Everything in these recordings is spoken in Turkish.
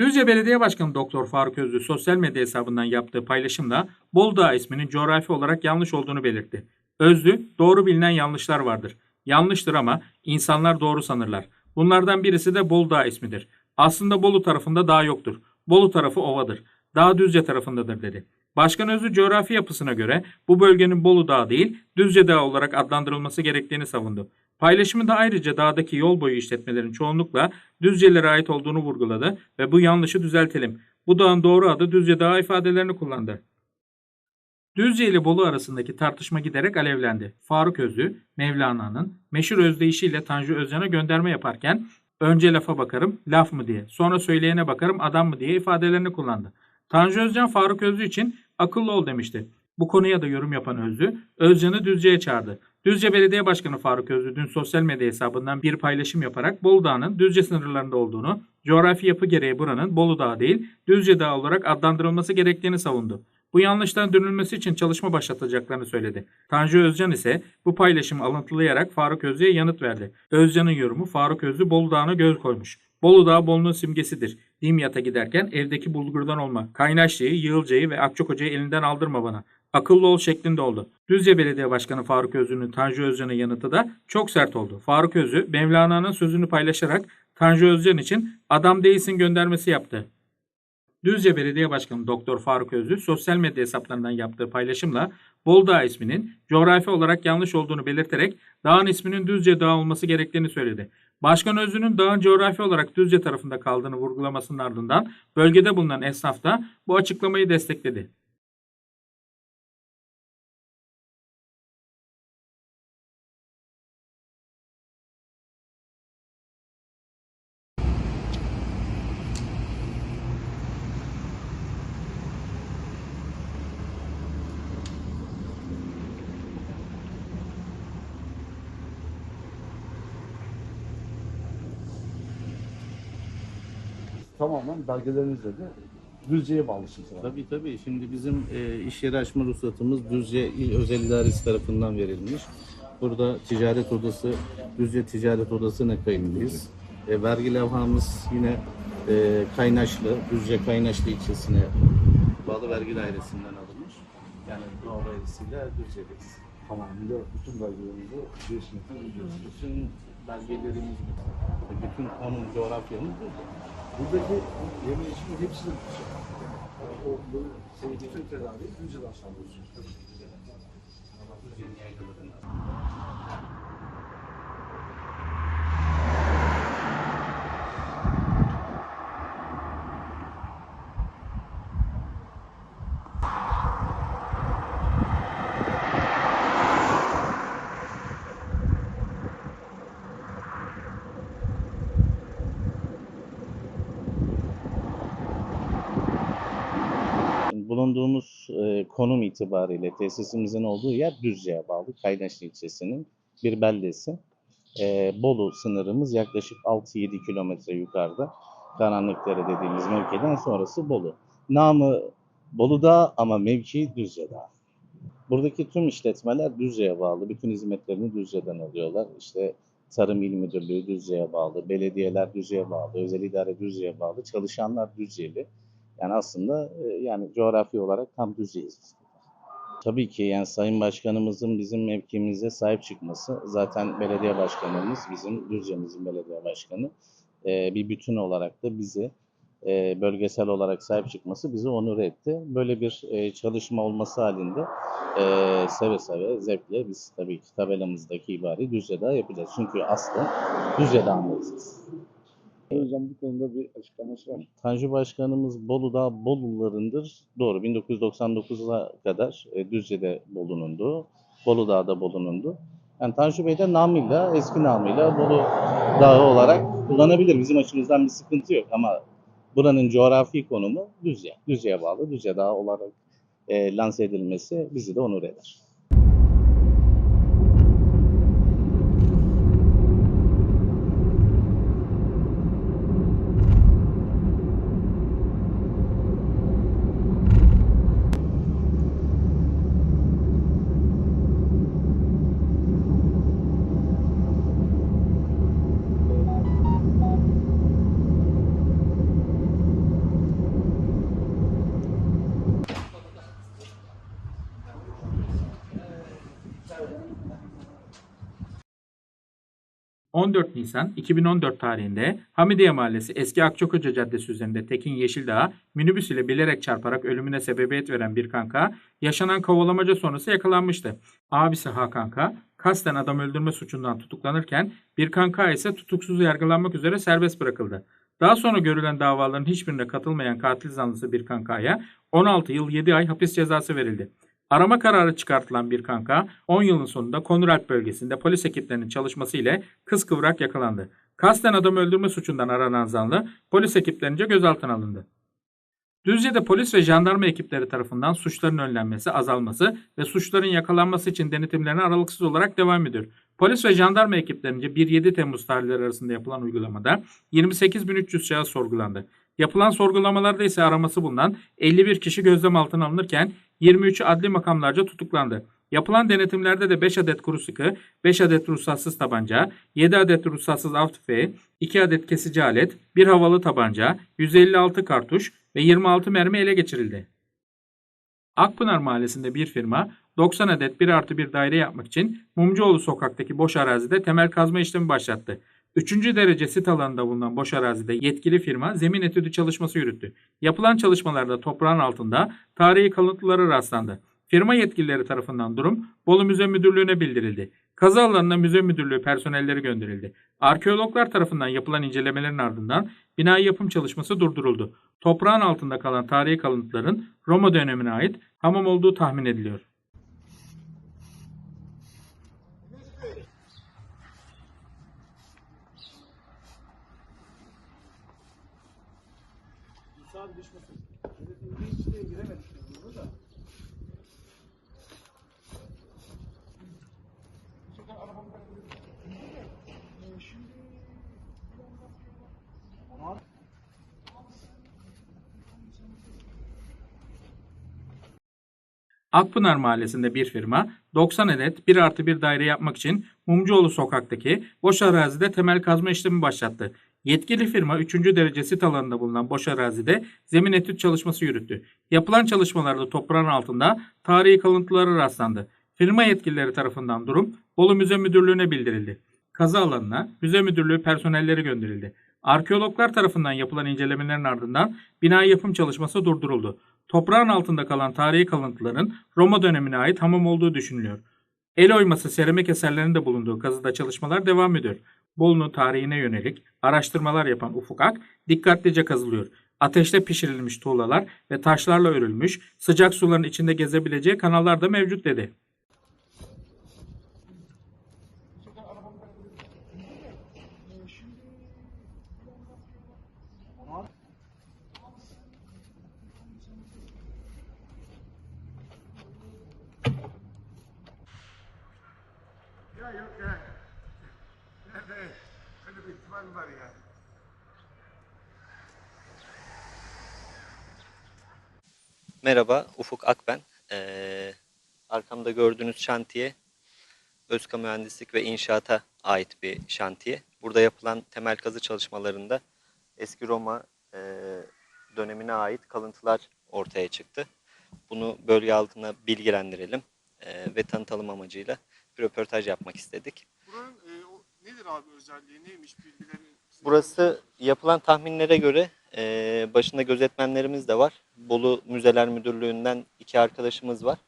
Düzce Belediye Başkanı Doktor Faruk Özlü sosyal medya hesabından yaptığı paylaşımda Bolu Dağı isminin coğrafi olarak yanlış olduğunu belirtti. Özlü, doğru bilinen yanlışlar vardır. Yanlıştır ama insanlar doğru sanırlar. Bunlardan birisi de Bolu Dağı ismidir. Aslında Bolu tarafında dağ yoktur. Bolu tarafı ovadır. Dağ Düzce tarafındadır dedi. Başkan Özlü coğrafi yapısına göre bu bölgenin Bolu Dağı değil Düzce Dağı olarak adlandırılması gerektiğini savundu. Paylaşımında ayrıca dağdaki yol boyu işletmelerin çoğunlukla Düzcelilere ait olduğunu vurguladı ve bu yanlışı düzeltelim. Bu dağın doğru adı Düzce Dağı ifadelerini kullandı. Düzce ile Bolu arasındaki tartışma giderek alevlendi. Faruk Özlü, Mevlana'nın meşhur özdeyişiyle Tanju Özcan'a gönderme yaparken önce lafa bakarım, laf mı diye, sonra söyleyene bakarım, adam mı diye ifadelerini kullandı. Tanju Özcan Faruk Özlü için akıllı ol demişti. Bu konuya da yorum yapan Özlü, Özcan'ı Düzce'ye çağırdı. Düzce Belediye Başkanı Faruk Özlü dün sosyal medya hesabından bir paylaşım yaparak Bolu Dağı'nın Düzce sınırlarında olduğunu, coğrafi yapı gereği buranın Bolu Dağı değil Düzce Dağı olarak adlandırılması gerektiğini savundu. Bu yanlıştan dönülmesi için çalışma başlatacaklarını söyledi. Tanju Özcan ise bu paylaşımı alıntılayarak Faruk Özlü'ye yanıt verdi. Özcan'ın yorumu Faruk Özlü Bolu Dağı'na göz koymuş. Bolu Dağı Bolu'nun simgesidir. Dimyat'a giderken evdeki bulgurdan olma. Kaynaşlı'yı, Yığılca'yı ve Akçakoca'yı elinden aldırma bana. Akıllı ol şeklinde oldu. Düzce Belediye Başkanı Faruk Özlü'nün Tanju Özcan'a yanıtı da çok sert oldu. Faruk Özlü, Mevlana'nın sözünü paylaşarak Tanju Özcan için adam değilsin göndermesi yaptı. Düzce Belediye Başkanı Doktor Faruk Özlü sosyal medya hesaplarından yaptığı paylaşımla Bolu Dağı isminin coğrafi olarak yanlış olduğunu belirterek dağın isminin Düzce Dağı olması gerektiğini söyledi. Başkan Özlü'nün dağın coğrafi olarak Düzce tarafında kaldığını vurgulamasının ardından bölgede bulunan esnaf da bu açıklamayı destekledi. Tamamen belgelerinizle de Düzce'ye bağlısınız. Tabii tabii. Şimdi bizim e, iş yeri açma ruhsatımız Düzce İl Özel İdaresi tarafından verilmiş. Burada ticaret odası, Düzce Ticaret Odası'na kayıtlıyız. E, vergi levhamız yine e, Kaynaşlı, Düzce Kaynaşlı ilçesine bağlı vergi dairesinden alınmış. Yani dolayısıyla Düzce'deyiz. Tamamıyla bütün belgelerinizi değişmekten. Bütün belgelerimiz, bütün konum, coğrafyamız Düzce. Buradaki yeme içme hepsi de Düzce. Yani o senin bütün tedaviyi Düzce'den sağlıyorsunuz. Konum itibariyle tesisimizin olduğu yer Düzce'ye bağlı Kaynaşlı ilçesinin bir beldesi. E, Bolu sınırımız yaklaşık 6-7 kilometre yukarıda. Karanlıkdere dediğimiz mevkiden sonrası Bolu. Namı Bolu'da ama mevki Düzce'de. Buradaki tüm işletmeler Düzce'ye bağlı. Bütün hizmetlerini Düzce'den alıyorlar. İşte Tarım İl Müdürlüğü Düzce'ye bağlı, belediyeler Düzce'ye bağlı, özel idare Düzce'ye bağlı, çalışanlar Düzce'li. Yani aslında e, yani coğrafi olarak tam Düzce'yiz. biz. Tabii ki yani Sayın Başkanımızın bizim mevkimize sahip çıkması, zaten belediye başkanımız bizim Düzce'mizin belediye başkanı. E, bir bütün olarak da bizi e, bölgesel olarak sahip çıkması bizi onur etti. Böyle bir çalışma olması halinde seve seve, zevkle biz tabii ki tabelamızdaki ibari Düzce'de yapacağız. Çünkü aslı Düzce'de anlayacağız. Hocam bu konuda bir açıklaması var. Tanju Başkanımız Bolu'da Bolularındır. Doğru 1999'a kadar e, Düzce'de bulunundu. Bolu da bulunundu. Yani Tanju Bey de namıyla, eski namıyla Bolu Dağı olarak kullanabilir. Bizim açımızdan bir sıkıntı yok ama buranın coğrafi konumu Düzce. Düzce'ye bağlı. Düzce Dağı olarak e, lanse edilmesi bizi de onur eder. 14 Nisan 2014 tarihinde Hamidiye Mahallesi Eski Akçakoca Caddesi üzerinde Tekin Yeşildağ minibüs ile bilerek çarparak ölümüne sebebiyet veren bir kanka yaşanan kovalamaca sonrası yakalanmıştı. Abisi Hakan K. kasten adam öldürme suçundan tutuklanırken bir kanka ise tutuksuz yargılanmak üzere serbest bırakıldı. Daha sonra görülen davaların hiçbirine katılmayan katil zanlısı bir kankaya 16 yıl 7 ay hapis cezası verildi. Arama kararı çıkartılan bir kanka 10 yılın sonunda Konuralp bölgesinde polis ekiplerinin çalışması ile kıskıvrak yakalandı. Kasten adam öldürme suçundan aranan zanlı polis ekiplerince gözaltına alındı. Düzce'de polis ve jandarma ekipleri tarafından suçların önlenmesi, azalması ve suçların yakalanması için denetimlerine aralıksız olarak devam ediyor. Polis ve jandarma ekiplerince 1-7 Temmuz tarihleri arasında yapılan uygulamada 28.300 şahıs sorgulandı. Yapılan sorgulamalarda ise araması bulunan 51 kişi gözlem altına alınırken 23'ü adli makamlarca tutuklandı. Yapılan denetimlerde de 5 adet kuru sıkı, 5 adet ruhsatsız tabanca, 7 adet ruhsatsız av tüfeği, 2 adet kesici alet, 1 havalı tabanca, 156 kartuş ve 26 mermi ele geçirildi. Akpınar Mahallesi'nde bir firma 90 adet 1 artı 1 daire yapmak için Mumcuoğlu sokaktaki boş arazide temel kazma işlemi başlattı. Üçüncü derece sit alanında bulunan boş arazide yetkili firma zemin etüdü çalışması yürüttü. Yapılan çalışmalarda toprağın altında tarihi kalıntılara rastlandı. Firma yetkilileri tarafından durum Bolu Müze Müdürlüğü'ne bildirildi. Kazı alanına müze müdürlüğü personelleri gönderildi. Arkeologlar tarafından yapılan incelemelerin ardından bina yapım çalışması durduruldu. Toprağın altında kalan tarihi kalıntıların Roma dönemine ait hamam olduğu tahmin ediliyor. Musa abi düşmesin. Yönetimde hiç de giremedik biz burada da. Akpınar Mahallesi'nde bir firma 90 adet 1 artı 1 daire yapmak için Mumcuoğlu sokaktaki boş arazide temel kazma işlemi başlattı. Yetkili firma 3. derece sit alanında bulunan boş arazide zemin etüt çalışması yürüttü. Yapılan çalışmalarda toprağın altında tarihi kalıntılara rastlandı. Firma yetkilileri tarafından durum Bolu Müze Müdürlüğü'ne bildirildi. Kazı alanına müze müdürlüğü personelleri gönderildi. Arkeologlar tarafından yapılan incelemelerin ardından bina yapım çalışması durduruldu. Toprağın altında kalan tarihi kalıntıların Roma dönemine ait hamam olduğu düşünülüyor. El oyması seramik eserlerinin de bulunduğu kazıda çalışmalar devam ediyor. Bolu'nun tarihine yönelik araştırmalar yapan Ufuk Ak dikkatlice kazılıyor. Ateşte pişirilmiş tuğlalar ve taşlarla örülmüş sıcak suların içinde gezebileceği kanallar da mevcut dedi. Yok ya. Nerede? Öyle bir ihtimal var ya. Merhaba, Ufuk Akben. Ee, arkamda gördüğünüz şantiye Özka Mühendislik ve İnşaat'a ait bir şantiye. Burada yapılan temel kazı çalışmalarında eski Roma e, dönemine ait kalıntılar ortaya çıktı. Bunu bölge altına bilgilendirelim e, ve tanıtalım amacıyla röportaj yapmak istedik. Buranın e, o, nedir abi özelliği? Neymiş bilgileri? Burası yapılan tahminlere göre e, başında gözetmenlerimiz de var. Bolu Müzeler Müdürlüğü'nden iki arkadaşımız var.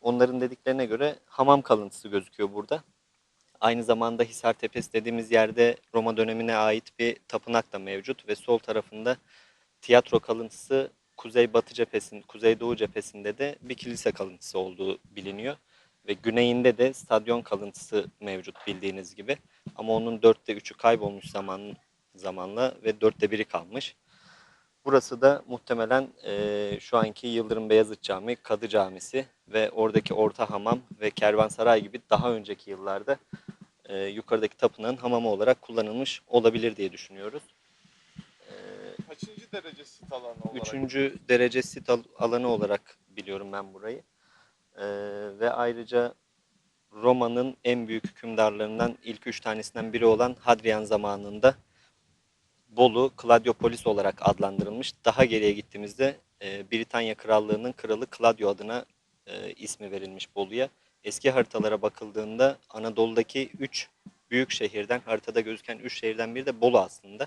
Onların dediklerine göre hamam kalıntısı gözüküyor burada. Aynı zamanda Hisar Tepesi dediğimiz yerde Roma dönemine ait bir tapınak da mevcut ve sol tarafında tiyatro kalıntısı kuzey batı cephesinin, kuzey doğu cephesinde de bir kilise kalıntısı olduğu biliniyor. Ve güneyinde de stadyon kalıntısı mevcut bildiğiniz gibi. Ama onun dörtte üçü kaybolmuş zaman, zamanla ve dörtte biri kalmış. Burası da muhtemelen eee, şu anki Yıldırım Beyazıt Camii, Kadı Camisi ve oradaki Orta Hamam ve Kervansaray gibi daha önceki yıllarda eee, yukarıdaki tapınağın hamamı olarak kullanılmış olabilir diye düşünüyoruz. Eee, Kaçıncı derece sit alanı olarak? Üçüncü derece sit al- alanı olarak biliyorum ben burayı. Ee, ve ayrıca Roma'nın en büyük hükümdarlarından ilk üç tanesinden biri olan Hadrian zamanında Bolu Kladiopolis olarak adlandırılmış. Daha geriye gittiğimizde e, Britanya Krallığı'nın kralı Claudio adına e, ismi verilmiş Bolu'ya. Eski haritalara bakıldığında Anadolu'daki üç büyük şehirden, haritada gözüken 3 şehirden biri de Bolu aslında.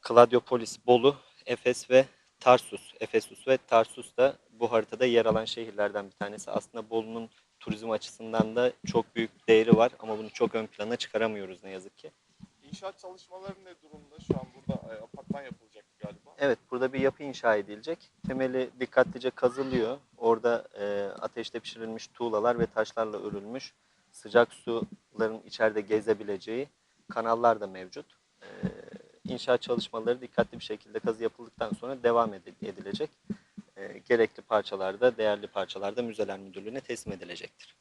Kladiopolis, Bolu, Efes ve Tarsus. Efesus ve Tarsus da bu haritada yer alan şehirlerden bir tanesi. Aslında Bolu'nun turizm açısından da çok büyük değeri var ama bunu çok ön plana çıkaramıyoruz ne yazık ki. İnşaat çalışmaları ne durumda? Şu an burada e, apartman yapılacak galiba. Evet, burada bir yapı inşa edilecek. Temeli dikkatlice kazılıyor. Orada e, ateşte pişirilmiş tuğlalar ve taşlarla örülmüş sıcak suların içeride gezebileceği kanallar da mevcut. E, inşaat çalışmaları dikkatli bir şekilde kazı yapıldıktan sonra devam edi- edilecek. E, gerekli parçalarda, değerli parçalarda Müzeler Müdürlüğü'ne teslim edilecektir.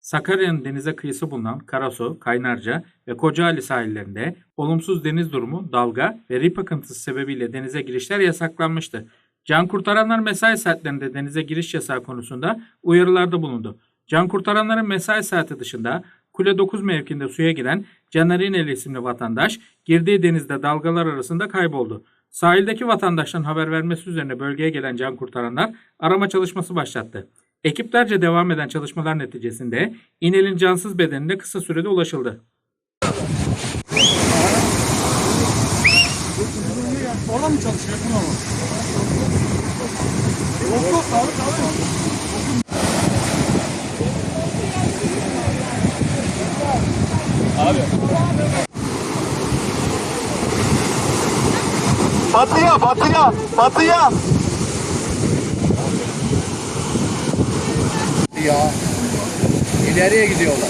Sakarya'nın denize kıyısı bulunan Karasu, Kaynarca ve Kocaeli sahillerinde olumsuz deniz durumu, dalga ve rip akıntısı sebebiyle denize girişler yasaklanmıştı. Can kurtaranlar mesai saatlerinde denize giriş yasağı konusunda uyarılarda bulundu. Can kurtaranların mesai saati dışında Kule 9 mevkinde suya giren Caner İneli isimli vatandaş girdiği denizde dalgalar arasında kayboldu. Sahildeki vatandaşların haber vermesi üzerine bölgeye gelen can kurtaranlar arama çalışması başlattı. Ekiplerce devam eden çalışmalar neticesinde İnel'in cansız bedenine kısa sürede ulaşıldı. Orada çalışıyor? Batıya, batıya, batıya. Ya. İleriye gidiyorlar.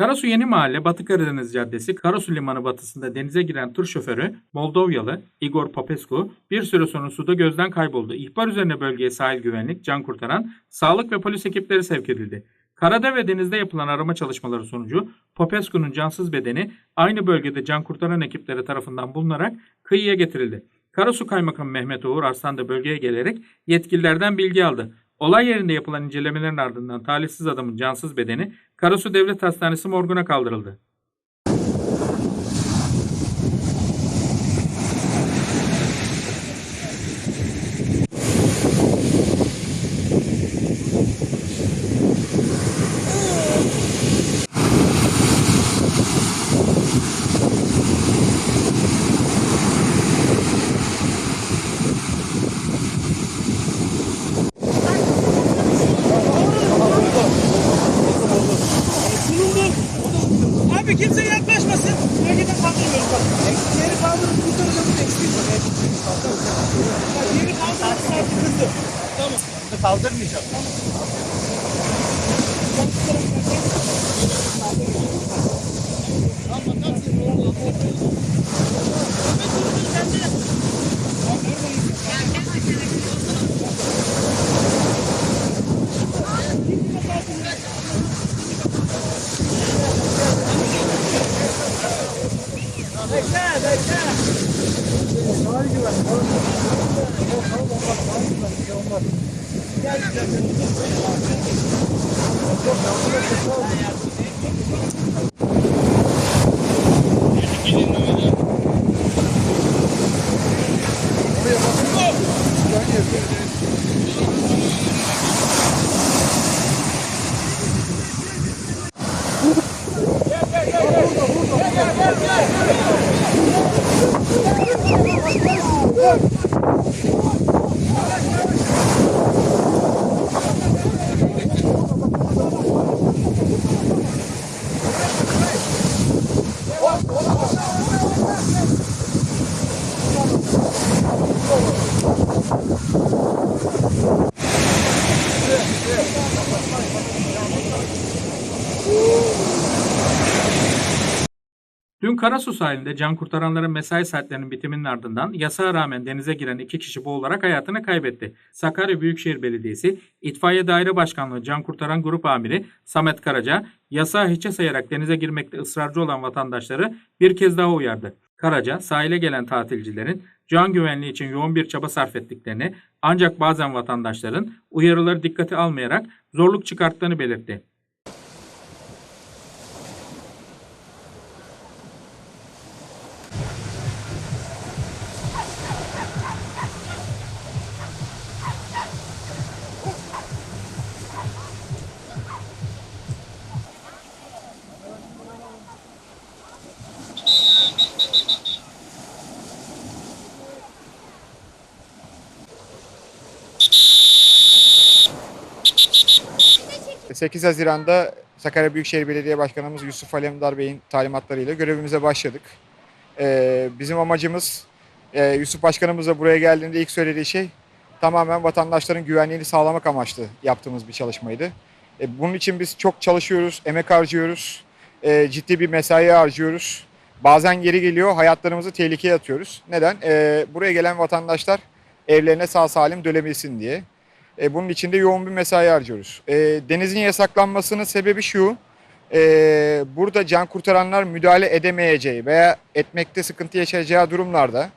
Karasu Yeni Mahalle Batı Karadeniz Caddesi Karasu Limanı batısında denize giren tır şoförü Moldovyalı Igor Popescu bir süre sonra suda gözden kayboldu. İhbar üzerine bölgeye sahil güvenlik, can kurtaran, sağlık ve polis ekipleri sevk edildi. Karada ve denizde yapılan arama çalışmaları sonucu Popescu'nun cansız bedeni aynı bölgede can kurtaran ekipleri tarafından bulunarak kıyıya getirildi. Karasu Kaymakamı Mehmet Uğur Arslan da bölgeye gelerek yetkililerden bilgi aldı. Olay yerinde yapılan incelemelerin ardından talihsiz adamın cansız bedeni Karasu Devlet Hastanesi morguna kaldırıldı. Sarı güven. Sarı güven. Sarı olmaz. Sarı güven. Bir şey Çok yanlış. Çok. Dün Karasu sahilinde can kurtaranların mesai saatlerinin bitiminin ardından yasağa rağmen denize giren iki kişi boğularak hayatını kaybetti. Sakarya Büyükşehir Belediyesi İtfaiye Daire Başkanlığı Can Kurtaran Grup Amiri Samet Karaca yasağı hiçe sayarak denize girmekte ısrarcı olan vatandaşları bir kez daha uyardı. Karaca sahile gelen tatilcilerin can güvenliği için yoğun bir çaba sarf ettiklerini ancak bazen vatandaşların uyarıları dikkate almayarak zorluk çıkarttığını belirtti. 8 Haziran'da Sakarya Büyükşehir Belediye Başkanımız Yusuf Alemdar Bey'in talimatlarıyla görevimize başladık. Ee, bizim amacımız e, Yusuf Başkanımız da buraya geldiğinde ilk söylediği şey tamamen vatandaşların güvenliğini sağlamak amaçlı yaptığımız bir çalışmaydı. E, bunun için biz çok çalışıyoruz, emek harcıyoruz, e, ciddi bir mesai harcıyoruz. Bazen geri geliyor, hayatlarımızı tehlikeye atıyoruz. Neden? E, buraya gelen vatandaşlar evlerine sağ salim dönebilsin diye. E, bunun için de yoğun bir mesai harcıyoruz. E, denizin yasaklanmasının sebebi şu. e, burada can kurtaranlar müdahale edemeyeceği veya etmekte sıkıntı yaşayacağı durumlarda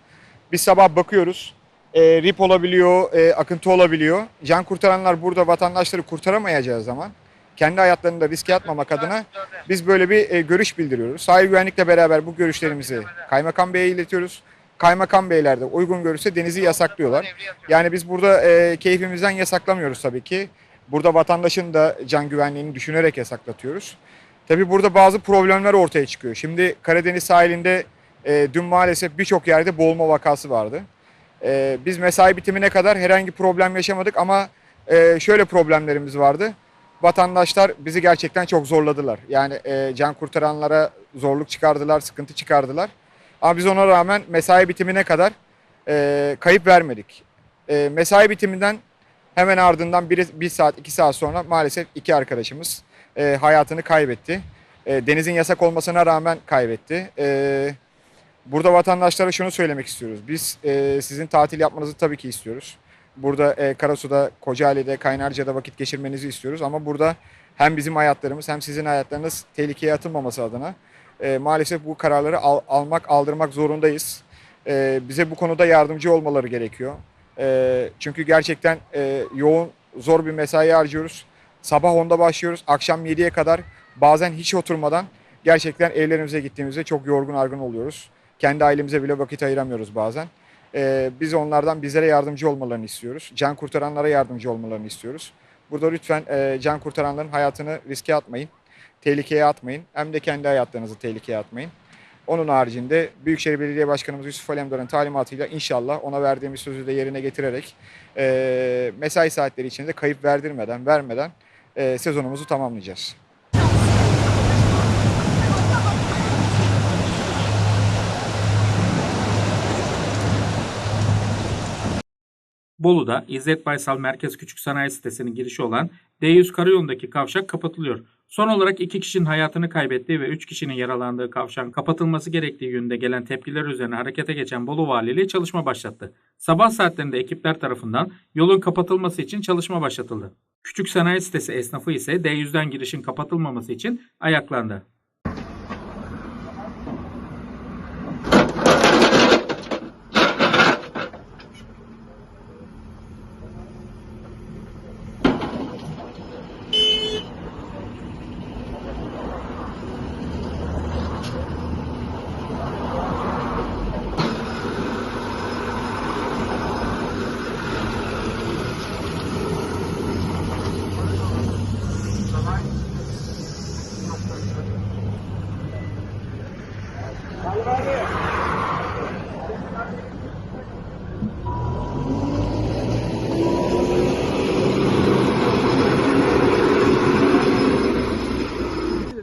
biz sabah bakıyoruz. E, rip olabiliyor, e, akıntı olabiliyor. Can kurtaranlar burada vatandaşları kurtaramayacağı zaman kendi hayatlarını da riske atmamak adına biz böyle bir e, görüş bildiriyoruz. Sahil güvenlikle beraber bu görüşlerimizi Kaymakam Bey'e iletiyoruz. Kaymakam Beyler de uygun görürse denizi yasaklıyorlar. Yani biz burada e, keyfimizden yasaklamıyoruz tabii ki. Burada vatandaşın da can güvenliğini düşünerek yasaklatıyoruz. Tabii burada bazı problemler ortaya çıkıyor. Şimdi Karadeniz sahilinde e, dün maalesef birçok yerde boğulma vakası vardı. E, biz mesai bitimine kadar herhangi problem yaşamadık ama e, şöyle problemlerimiz vardı. Vatandaşlar bizi gerçekten çok zorladılar. Yani e, can kurtaranlara zorluk çıkardılar, sıkıntı çıkardılar. Ama biz ona rağmen mesai bitimine kadar e, kayıp vermedik. E, mesai bitiminden hemen ardından bir, bir saat, iki saat sonra maalesef iki arkadaşımız e, hayatını kaybetti. E, denizin yasak olmasına rağmen kaybetti. E, burada vatandaşlara şunu söylemek istiyoruz. Biz e, sizin tatil yapmanızı tabii ki istiyoruz. Burada e, Karasu'da, Kocaeli'de, Kaynarca'da vakit geçirmenizi istiyoruz. Ama burada hem bizim hayatlarımız hem sizin hayatlarınız tehlikeye atılmaması adına e, maalesef bu kararları al- almak, aldırmak zorundayız. E, bize bu konuda yardımcı olmaları gerekiyor. E, çünkü gerçekten e, yoğun, zor bir mesai harcıyoruz. Sabah 10'da başlıyoruz, akşam 7'ye kadar bazen hiç oturmadan gerçekten evlerimize gittiğimizde çok yorgun argın oluyoruz. Kendi ailemize bile vakit ayıramıyoruz bazen. E, biz onlardan bizlere yardımcı olmalarını istiyoruz. Can kurtaranlara yardımcı olmalarını istiyoruz. Burada lütfen e, can kurtaranların hayatını riske atmayın tehlikeye atmayın. Hem de kendi hayatlarınızı tehlikeye atmayın. Onun haricinde Büyükşehir Belediye Başkanımız Yusuf Alemdar'ın talimatıyla inşallah ona verdiğimiz sözü de yerine getirerek e, mesai saatleri içinde kayıp verdirmeden, vermeden e, sezonumuzu tamamlayacağız. Bolu'da İzzet Baysal Merkez Küçük Sanayi Sitesi'nin girişi olan D100 Karayolu'ndaki kavşak kapatılıyor. Son olarak iki kişinin hayatını kaybettiği ve üç kişinin yaralandığı kavşağın kapatılması gerektiği yönünde gelen tepkiler üzerine harekete geçen Bolu Valiliği çalışma başlattı. Sabah saatlerinde ekipler tarafından yolun kapatılması için çalışma başlatıldı. Küçük Sanayi Sitesi esnafı ise D100'den girişin kapatılmaması için ayaklandı.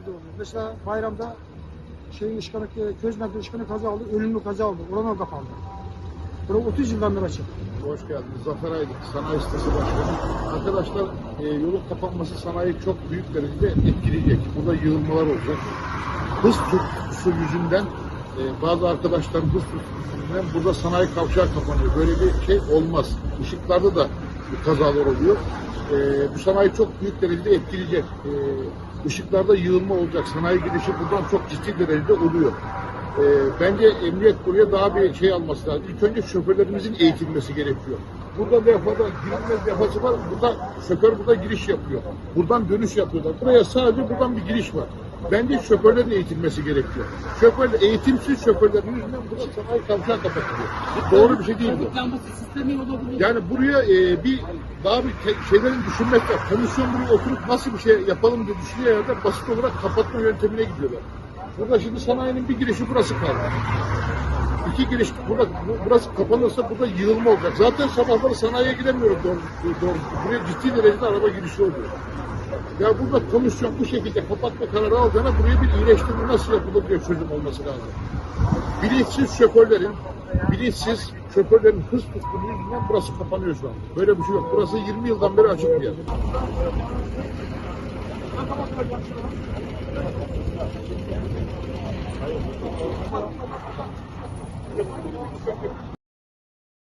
de oluyor. Mesela bayramda şeyin ışkanı, Közmer'de ışkanı kaza oldu, ölümlü kaza oldu. Oran kapandı. Burası 30 yıldan beri açık. Hoş geldiniz. Zafer Aydın, Sanayi Sitesi Başkanı. Arkadaşlar e, yolun kapanması sanayi çok büyük derecede etkileyecek. Burada yığılmalar olacak. Hız tutkusu yüzünden e, bazı arkadaşların hız tutkusu yüzünden burada sanayi kavşağı kapanıyor. Böyle bir şey olmaz. Işıklarda da kazalar oluyor. E, bu sanayi çok büyük derecede etkileyecek. E, ışıklarda yığılma olacak. Sanayi girişi buradan çok ciddi derecede oluyor. E, bence emniyet buraya daha bir şey alması lazım. İlk önce şoförlerimizin eğitilmesi gerekiyor. Burada levhada girilmez levhası var. Burada şoför burada giriş yapıyor. Buradan dönüş yapıyorlar. Buraya sadece buradan bir giriş var. Bence şoförlerin eğitilmesi gerekiyor. Şoförler, eğitimsiz şoförlerin yüzünden burada sanayi kavşağı kapatılıyor. Doğru bir şey değil bu. Yani buraya e, bir daha bir şeylerin düşünmek. Komisyon buraya oturup nasıl bir şey yapalım diye düşünüyor yerde basit olarak kapatma yöntemine gidiyorlar. Burada şimdi sanayinin bir girişi burası kaldı. İki giriş, burada, bu- burası kapanırsa burada yığılma olacak. Zaten sabahları sanayiye gidemiyorum doğru, doğru. Buraya ciddi derecede araba girişi oluyor. Ya burada komisyon bu şekilde kapatma kararı aldığına buraya bir iyileştirme nasıl yapılır diye çözüm olması lazım. Bilinçsiz şoförlerin, bilinçsiz şoförlerin hız tutkunu yüzünden burası kapanıyor şu an. Böyle bir şey yok. Burası 20 yıldan beri açık bir yer.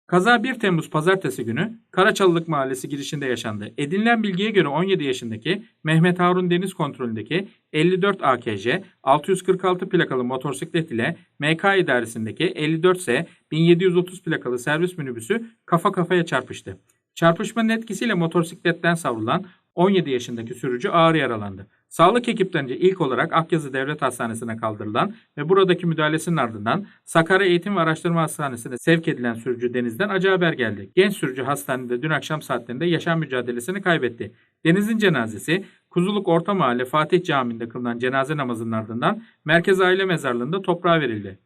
Kaza 1 Temmuz pazartesi günü Karaçalılık Mahallesi girişinde yaşandı. Edinilen bilgiye göre 17 yaşındaki Mehmet Harun Deniz kontrolündeki 54 AKJ 646 plakalı motosiklet ile MK idaresindeki 54S 1730 plakalı servis minibüsü kafa kafaya çarpıştı. Çarpışmanın etkisiyle motosikletten savrulan 17 yaşındaki sürücü ağır yaralandı. Sağlık ekiplerince ilk olarak Akyazı Devlet Hastanesi'ne kaldırılan ve buradaki müdahalesinin ardından Sakarya Eğitim ve Araştırma Hastanesi'ne sevk edilen sürücü Deniz'den acı haber geldi. Genç sürücü hastanede dün akşam saatlerinde yaşam mücadelesini kaybetti. Deniz'in cenazesi Kuzuluk Orta Mahalle Fatih Camii'nde kılınan cenaze namazının ardından Merkez Aile Mezarlığı'nda toprağa verildi.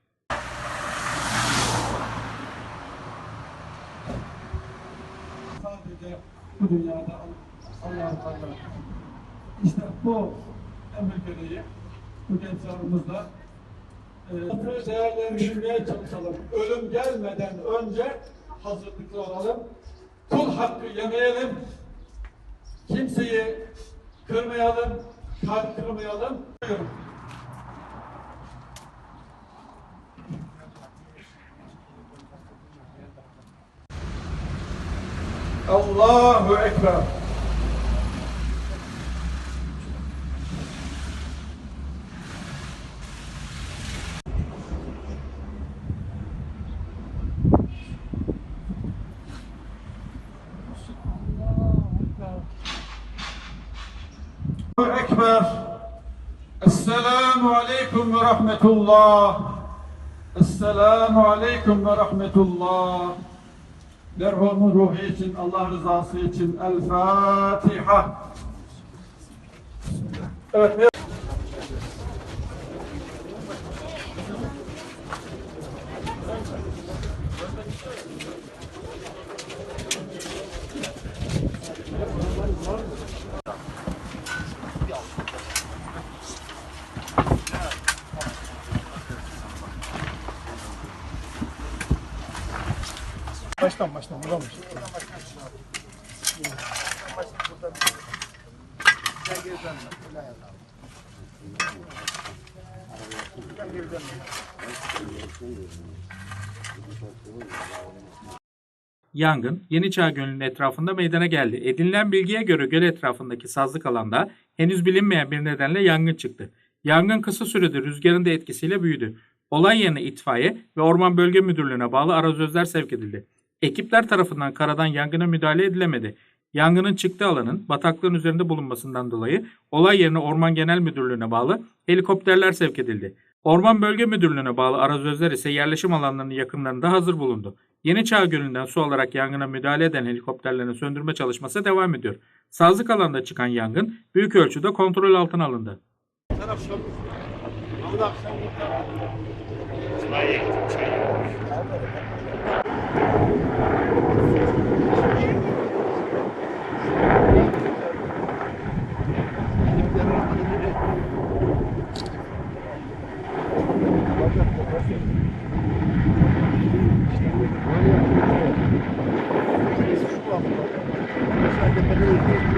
sadece bu dünyada Allah'ın Teala. İşte bu emir gereği bu gençlerimizle e, değerlendirmeye çalışalım. Ölüm gelmeden önce hazırlıklı olalım. Kul hakkı yemeyelim. Kimseyi kırmayalım, kalp kırmayalım. Buyurun. Allahu Ekber. Allahu Ekber. Esselamu Aleyküm ve Rahmetullah. Esselamu Aleyküm ve Rahmetullah. Merhumun ruhu için, Allah rızası için El Fatiha. Evet, Baştan baştan buradan baştan. Yangın Yeniçağ Gölü'nün etrafında meydana geldi. Edinilen bilgiye göre göl etrafındaki sazlık alanda henüz bilinmeyen bir nedenle yangın çıktı. Yangın kısa sürede rüzgarın da etkisiyle büyüdü. Olay yerine itfaiye ve Orman Bölge Müdürlüğü'ne bağlı arazözler sevk edildi. Ekipler tarafından karadan yangına müdahale edilemedi. Yangının çıktığı alanın bataklığın üzerinde bulunmasından dolayı olay yerine Orman Genel Müdürlüğü'ne bağlı helikopterler sevk edildi. Orman Bölge Müdürlüğü'ne bağlı arazözler ise yerleşim alanlarının yakınlarında hazır bulundu. Yeniçağ Gölü'nden su alarak yangına müdahale eden helikopterlerin söndürme çalışması devam ediyor. Sazlık alanda çıkan yangın büyük ölçüde kontrol altına alındı. Böyle şeyleri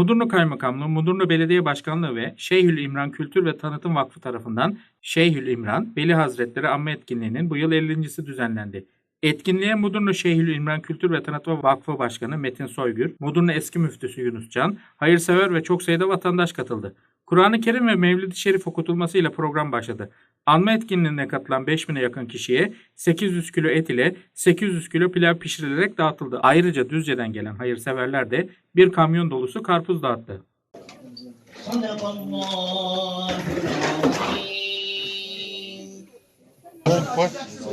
Mudurnu Kaymakamlığı, Mudurnu Belediye Başkanlığı ve Şeyhül İmran Kültür ve Tanıtım Vakfı tarafından Şeyhül İmran Veli Hazretleri Amme Etkinliği'nin bu yıl 50.si düzenlendi. Etkinliğe Mudurnu Şeyhül İmran Kültür ve Tanıtım Vakfı Başkanı Metin Soygür, Mudurnu Eski Müftüsü Yunus Can, hayırsever ve çok sayıda vatandaş katıldı. Kur'an-ı Kerim ve Mevlid-i Şerif okutulmasıyla program başladı. Anma etkinliğine katılan 5000'e yakın kişiye 800 kilo et ile 800 kilo pilav pişirilerek dağıtıldı. Ayrıca Düzce'den gelen hayırseverler de bir kamyon dolusu karpuz dağıttı.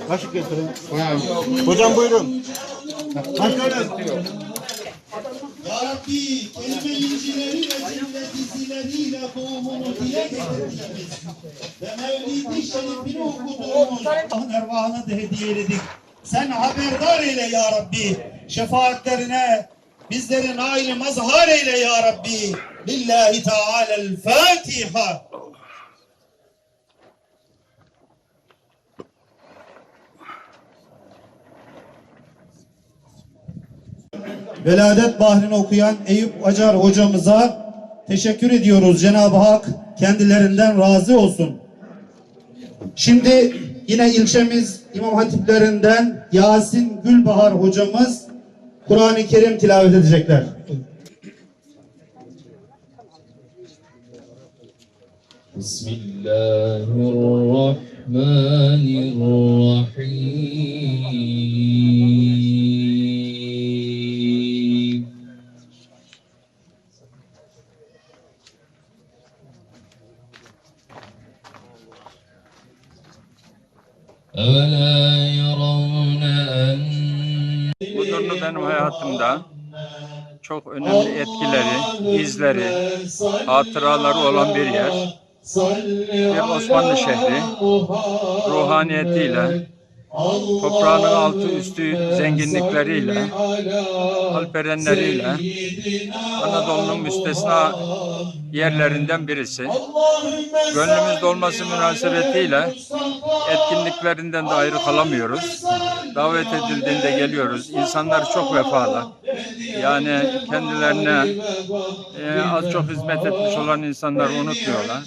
Kaşık getirin. Hocam buyurun. Ya Rabbi kelime incileri ve zillet dizileriyle doğumunu dile getirdiğimiz ve Mevlid-i Şerif'ini okuduğumuz Allah'ın ervahına da hediye ededik. Sen haberdar eyle ya Rabbi. Şefaatlerine bizlerin aynı mazhar eyle ya Rabbi. Lillahi Teala'l Fatiha. Veladet Bahri'ni okuyan Eyüp Acar hocamıza teşekkür ediyoruz. Cenab-ı Hak kendilerinden razı olsun. Şimdi yine ilçemiz İmam Hatip'lerinden Yasin Gülbahar hocamız Kur'an-ı Kerim tilavet edecekler. Bismillahirrahmanirrahim. Bu Huzurlu benim hayatımda çok önemli etkileri, izleri, hatıraları olan bir yer. Bir Osmanlı şehri ruhaniyetiyle, toprağının altı üstü zenginlikleriyle, alperenleriyle Anadolu'nun müstesna yerlerinden birisi. Gönlümüz dolması münasebetiyle etkinliklerinden de ayrı kalamıyoruz. Davet edildiğinde geliyoruz. İnsanlar çok vefalı. Yani kendilerine e, az çok hizmet etmiş olan insanlar unutmuyorlar.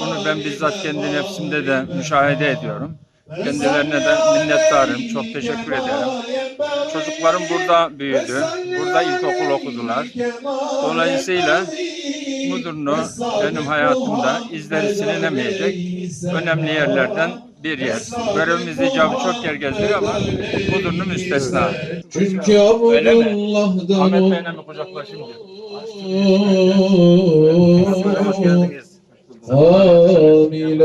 Bunu ben bizzat kendi nefsimde de müşahede ediyorum. Kendilerine de minnettarım. Çok teşekkür ederim. Çocuklarım burada büyüdü. Burada ilkokul okudular. Dolayısıyla Mudurnu benim hayatımda izleri silinemeyecek önemli yerlerden bir yer. Görevimiz icabı çok yer geziyor ama Mudurnu müstesna. Çünkü? Abdullah'dan Ahmet Bey'le mi kucaklaşayım. Oh, Hoş geldiniz. Hamile